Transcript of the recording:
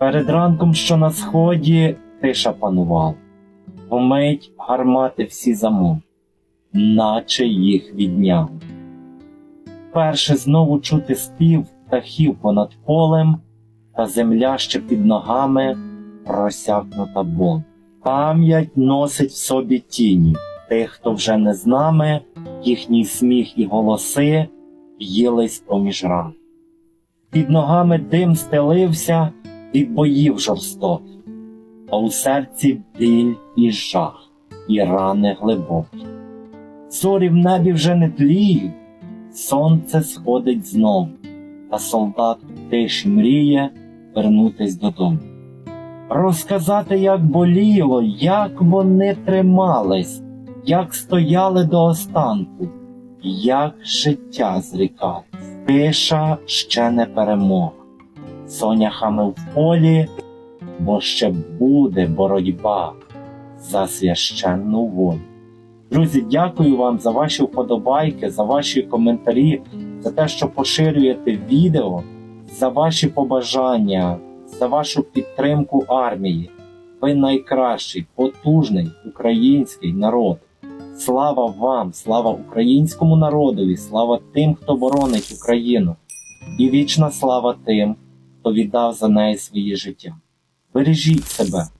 Перед ранком, що на сході, тиша панувала. Вмить гармати всі замов, наче їх відняв. Перше знову чути спів птахів понад полем, та земля ще під ногами просякнута болем. Пам'ять носить в собі тіні тих, хто вже не з нами, їхній сміх і голоси їлись поміж ран. Під ногами дим стелився від боїв жорстоких, а у серці біль і жах, і рани глибокі. Зорі в небі вже не тліють, сонце сходить знов, а солдат тиші мріє вернутись додому. Розказати, як боліло, як вони тримались, як стояли до останку, як життя зрікались. Тиша ще не перемога. Соняхами в полі, бо ще буде боротьба за священну волю. Друзі, дякую вам за ваші вподобайки, за ваші коментарі, за те, що поширюєте відео, за ваші побажання, за вашу підтримку армії. Ви найкращий, потужний український народ. Слава вам, слава українському народові, слава тим, хто боронить Україну, і вічна слава тим, хто за неї своє життя. Бережіть себе,